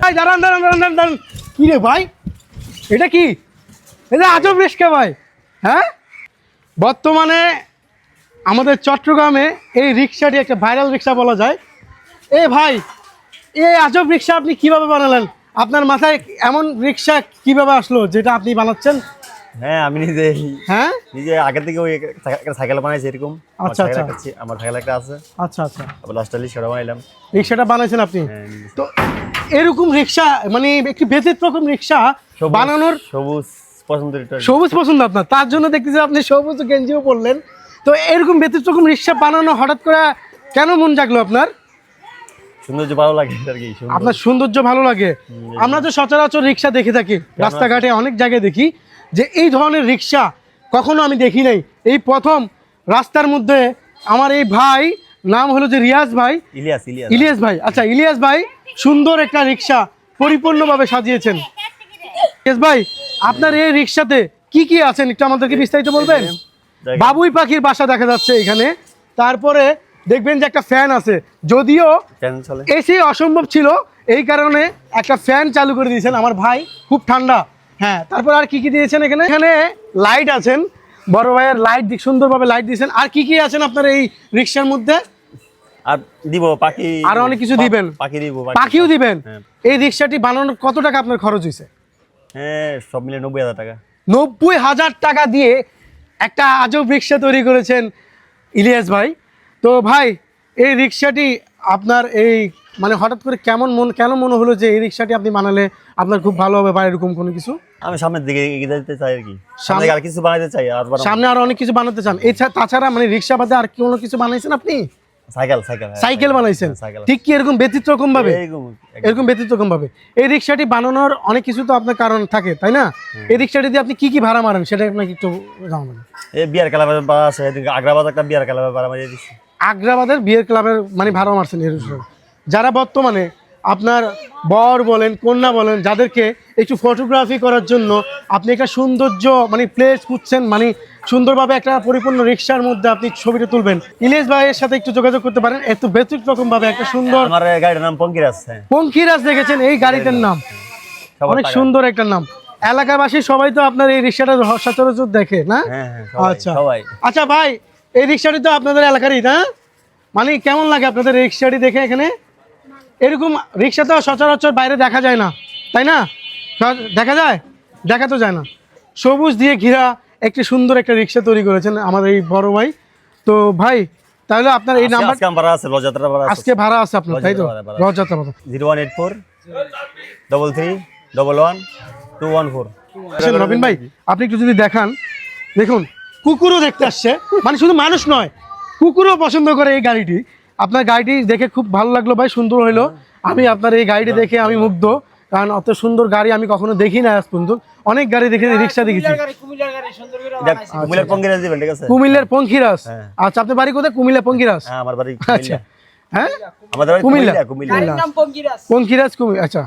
ভাই দাঁড়ান দাঁড়ান দাঁড়ান দাঁড়ান দাঁড়ান। কি রে ভাই? এটা কি? এটা আজব রিক্সা ভাই হ্যাঁ? বর্তমানে আমাদের চট্টগ্রামে এই রিক্সাটি একটা ভাইরাল রিক্সা বলা যায়। এ ভাই এই আজব রিক্সা আপনি কীভাবে বানালেন? আপনার মাথায় এমন রিক্সা কীভাবে আসলো যেটা আপনি বানাচ্ছেন? হ্যাঁ আমি নিজে হ্যাঁ? নিজে আগে থেকে ওই সাইকেল বানাইছি এরকম। আচ্ছা, আচ্ছা। আমার সাইকেল একটা আছে। আচ্ছা আচ্ছা। আবার লাস্টালি সেটা বানাইলাম। রিক্সাটা বানাইছেন আপনি? হ্যাঁ, তো এরকম রিক্সা মানে একটি ব্যতিক্রম রিক্সা বানানোর সবুজ পছন্দের সবুজ পছন্দ আপনার। তার জন্য দেখতেছি আপনি সবুজ গেঞ্জিও পরলেন। তো এরকম ব্যতিক্রম রিক্সা বানানো হঠাৎ করে কেন মন জাগলো আপনার? সৌন্দর্য ভালো লাগে আর কি আপনার সৌন্দর্য ভালো লাগে? আমরা তো সচরাচর রিক্সা দেখে থাকি রাস্তাঘাটে অনেক জায়গায় দেখি যে এই ধরনের রিক্সা কখনো আমি দেখি নাই। এই প্রথম রাস্তার মধ্যে আমার এই ভাই নাম হলো যে রিয়াজ ভাই। ইলিয়াস ইলিয়াস। ইলিয়াস ভাই আচ্ছা ইলিয়াস ভাই সুন্দর একটা রিক্সা পরিপূর্ণভাবে সাজিয়েছেন। ভাই আপনার এই রিক্সাতে কি কি আছেন একটু আমাদেরকে বিস্তারিত বলবেন? বাবুই পাখির বাসা দেখা যাচ্ছে এখানে। তারপরে দেখবেন যে একটা ফ্যান আছে। যদিও এসি অসম্ভব ছিল এই কারণে একটা ফ্যান চালু করে দিয়েছেন আমার ভাই। খুব ঠান্ডা। হ্যাঁ তারপর আর কি কি দিয়েছেন এখানে? এখানে লাইট আছেন। বড় ভাইয়ের লাইট সুন্দরভাবে লাইট দিয়েছেন। আর কি কি আছেন আপনার এই রিক্সার মধ্যে? আর দিব পাখি আরও অনেক কিছু দিবেন। পাখি দিব পাখিও দিবেন? হ্যাঁ। এই রিক্সাটি বানানোর কত টাকা আপনার খরচ হয়েছে হ্যাঁ সব মিলে নব্বই হাজার টাকা। নব্বই হাজার টাকা দিয়ে একটা আজব রিক্সা তৈরি করেছেন ইলিয়াস ভাই। তো ভাই এই রিক্সাটি আপনার এই মানে হঠাৎ করে কেমন মন কেন মনে হলো যে এই রিক্সাটি আপনি বানালে আপনার খুব ভালো হবে বা এরকম কোনো কিছু? আমি সামনের দিকে এগিয়ে যেতে চাই আর কি। সামনে- আর কিছু বানাইতে চাই আর সামনে আরও অনেক কিছু বানাতে চান। এছাড়া তাছাড়া মানে রিক্সা বাদে আর কোনো কিছু বানাইছেন আপনি? সাইকেল সাইকেল হ্যাঁ, সাইকেল বানাইছেন? হ্যাঁ, ঠিক কি এরকম ব্যতিক্রম ভাবে? এরকম ব্যতিক্রম ভাবে। এই রিক্সাটি বানানোর অনেক কিছু তো আপনার কারণ থাকে তাই না? এই রিক্সাটি দিয়ে আপনি কি কি ভাড়া মারেন সেটা আপনাকে একটু জানাবেন। এই বিয়ার ক্লাবের বা আছে আগ্রাবাদ একটা বিয়ার ক্লাবের ভাড়া মারিয়ে দিচ্ছি আগ্রাবাদের বিয়ের ক্লাবের মানে ভাড়া মারছেন এর যারা বর্তমানে আপনার বর বলেন কন্যা বলেন যাদেরকে একটু ফটোগ্রাফি করার জন্য আপনি একটা সৌন্দর্য মানে প্লেস খুঁজছেন মানে সুন্দরভাবে একটা পরিপূর্ণ রিক্সার মধ্যে আপনি ছবিটা তুলবেন। ইলিশ ভাইয়ের সাথে একটু যোগাযোগ করতে পারেন। এত ব্যতিক্রকম ভাবে একটা সুন্দর আমার এই গাড়িটার নাম পঙ্কিরাজ হ্যাঁ। পঙ্খিরাজ দেখেছেন? এই গাড়িটার নাম। অনেক সুন্দর একটা নাম। এলাকাবাসী সবাই তো আপনার এই রিক্সাটা সচরাচর দেখে না? হ্যাঁ হ্যাঁ আচ্ছা। সবাই। আচ্ছা ভাই এই রিক্সাটি তো আপনাদের এলাকারই না? মানে কেমন লাগে আপনাদের রিক্সাটি দেখে এখানে? এরকম রিক্সা তো সচরাচর বাইরে দেখা যায় না তাই না? দেখা যায়? দেখা তো যায় না। সবুজ দিয়ে ঘেরা একটি সুন্দর একটা রিক্সা তৈরি করেছেন আমাদের এই বড় ভাই। তো ভাই তাহলে আপনার এই নাম্বার আজকে ভাড়া আছে রথযাত্রা ভাড়া আছে। আজকে ভাড়া আছে আপনার তাই তো? রথযাত্রা ভাড়া। রথযাত্রা ভাড়া। Zero one eight four double three double one two one four আসেন রবিন ভাই আপনি একটু যদি দেখান। দেখুন কুকুরও দেখতে আসছে। মানে শুধু মানুষ নয় কুকুরও পছন্দ করে এই গাড়িটি। আপনার গাড়িটি দেখে খুব ভালো লাগল ভাই সুন্দর হইল। আমি আপনার এই গাড়িটি দেখে আমি মুগ্ধ। কারণ অত সুন্দর গাড়ি আমি কখনো দেখি না আজ পর্যন্ত। অনেক গাড়ি দেখেছি রিক্সা দেখেছি। কুমিল্লার পঙ্কিরাজ দিবেন ঠিক আছে? কুমিল্লার পঙ্খিরাস হ্যাঁ। আচ্ছা আপনার বাড়ি কোথায়? কুমিল্লা পঙ্খিরাস হ্যাঁ আমার বাড়ি আচ্ছা। হ্যাঁ? আমাদের কুমিল্লা। কুমিল্লা পঙ্খিরাস পঙ্খিরাজ কুমিল্লা আচ্ছা।